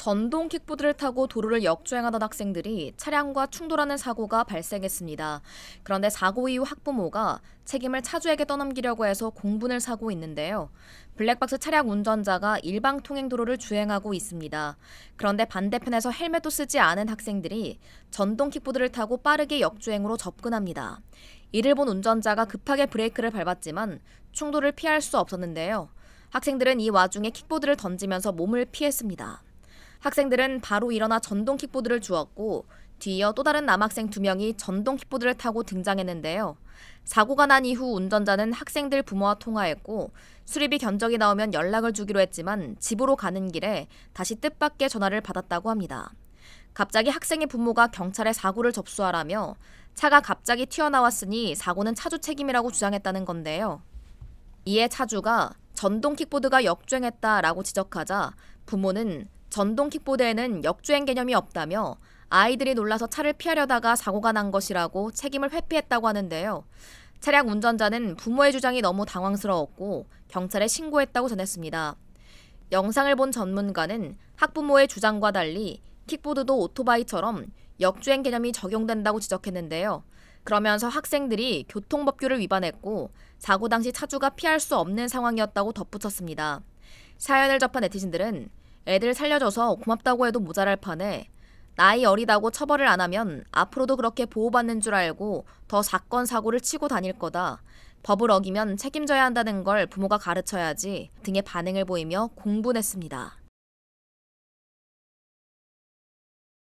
전동 킥보드를 타고 도로를 역주행하던 학생들이 차량과 충돌하는 사고가 발생했습니다. 그런데 사고 이후 학부모가 책임을 차주에게 떠넘기려고 해서 공분을 사고 있는데요. 블랙박스 차량 운전자가 일방 통행 도로를 주행하고 있습니다. 그런데 반대편에서 헬멧도 쓰지 않은 학생들이 전동 킥보드를 타고 빠르게 역주행으로 접근합니다. 이를 본 운전자가 급하게 브레이크를 밟았지만 충돌을 피할 수 없었는데요. 학생들은 이 와중에 킥보드를 던지면서 몸을 피했습니다. 학생들은 바로 일어나 전동 킥보드를 주었고 뒤이어 또 다른 남학생 두 명이 전동 킥보드를 타고 등장했는데요. 사고가 난 이후 운전자는 학생들 부모와 통화했고 수리비 견적이 나오면 연락을 주기로 했지만 집으로 가는 길에 다시 뜻밖의 전화를 받았다고 합니다. 갑자기 학생의 부모가 경찰에 사고를 접수하라며 차가 갑자기 튀어나왔으니 사고는 차주 책임이라고 주장했다는 건데요. 이에 차주가 전동 킥보드가 역주행했다라고 지적하자 부모는 전동 킥보드에는 역주행 개념이 없다며 아이들이 놀라서 차를 피하려다가 사고가 난 것이라고 책임을 회피했다고 하는데요. 차량 운전자는 부모의 주장이 너무 당황스러웠고 경찰에 신고했다고 전했습니다. 영상을 본 전문가는 학부모의 주장과 달리 킥보드도 오토바이처럼 역주행 개념이 적용된다고 지적했는데요. 그러면서 학생들이 교통법규를 위반했고 사고 당시 차주가 피할 수 없는 상황이었다고 덧붙였습니다. 사연을 접한 네티즌들은 애들 살려줘서 고맙다고 해도 모자랄 판에 나이 어리다고 처벌을 안 하면 앞으로도 그렇게 보호받는 줄 알고 더 사건 사고를 치고 다닐 거다. 법을 어기면 책임져야 한다는 걸 부모가 가르쳐야지 등의 반응을 보이며 공분했습니다.